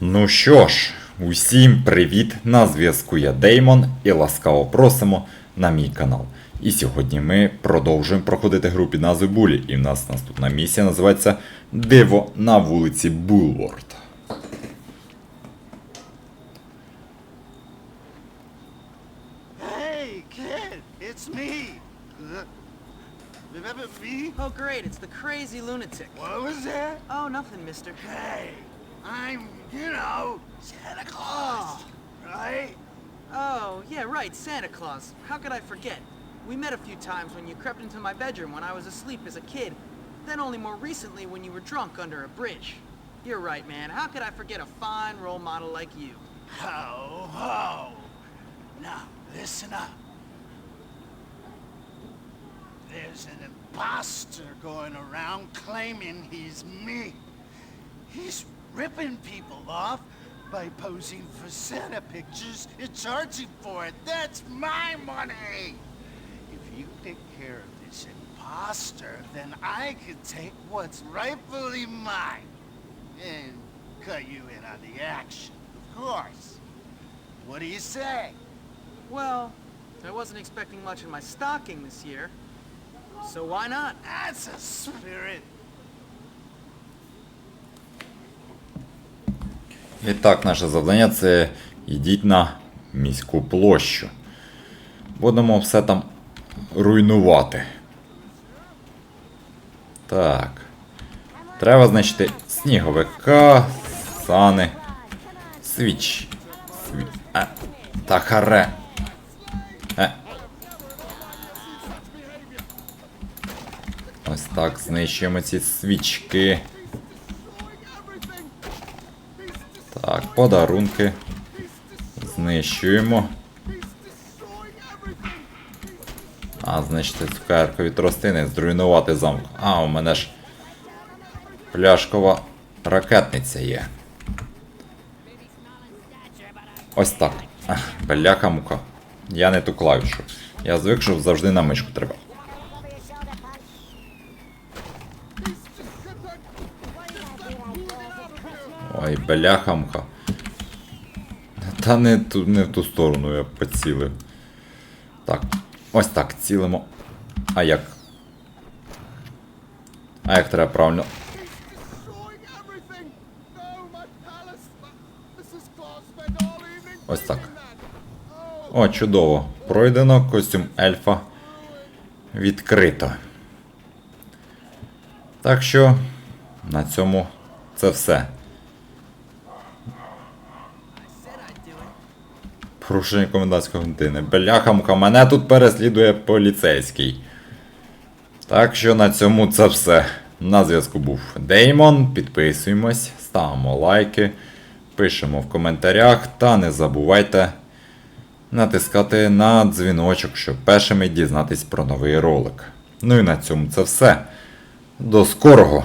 Ну що ж, усім привіт! На зв'язку я Деймон і ласкаво просимо на мій канал. І сьогодні ми продовжуємо проходити гру під назвою Булі. І в нас наступна місія називається Диво на вулиці Булворд. Hey, kid, it's me. Remember me? Oh, great, it's the crazy lunatic. What was that? Oh, nothing, mister. Hey, I'm, you know, Santa Claus, oh. right? Oh, yeah, right, Santa Claus. How could I forget? We met a few times when you crept into my bedroom when I was asleep as a kid. Then only more recently when you were drunk under a bridge. You're right, man. How could I forget a fine role model like you? Ho, ho. Now, listen up. There's an imposter going around claiming he's me. Ripping people off by posing for Santa pictures and charging for it. That's my money. If you take care of this imposter, then I can take what's rightfully mine and cut you in on the action, of course. What do you say? Well, I wasn't expecting much in my stocking this year. So why not? That's a spirit. І так, наше завдання це йдіть на міську площу. Будемо все там руйнувати. Так. Треба знайти сніговика, сани, свіч. Сві... А, та харе. Е. Ось так знищуємо ці свічки. Так, подарунки. Знищуємо. А, значить, цукеркові тростини, зруйнувати замок. А, у мене ж пляшкова ракетниця є. Ось так. Ах, Бляха мука. Я не ту клавішу. Я звик, що завжди на мишку треба. Ой, бляха. Та не, ту, не в ту сторону я поцілив. Так, ось так, цілимо. А як? А як треба правильно? Ось так. О, чудово. Пройдено костюм ельфа. Відкрито. Так що на цьому це все. Порушення комендантської години. Бляха-мука, мене тут переслідує поліцейський. Так що на цьому це все. На зв'язку був Деймон. Підписуємось, ставимо лайки, пишемо в коментарях та не забувайте натискати на дзвіночок, щоб першими дізнатись про новий ролик. Ну і на цьому це все. До скорого!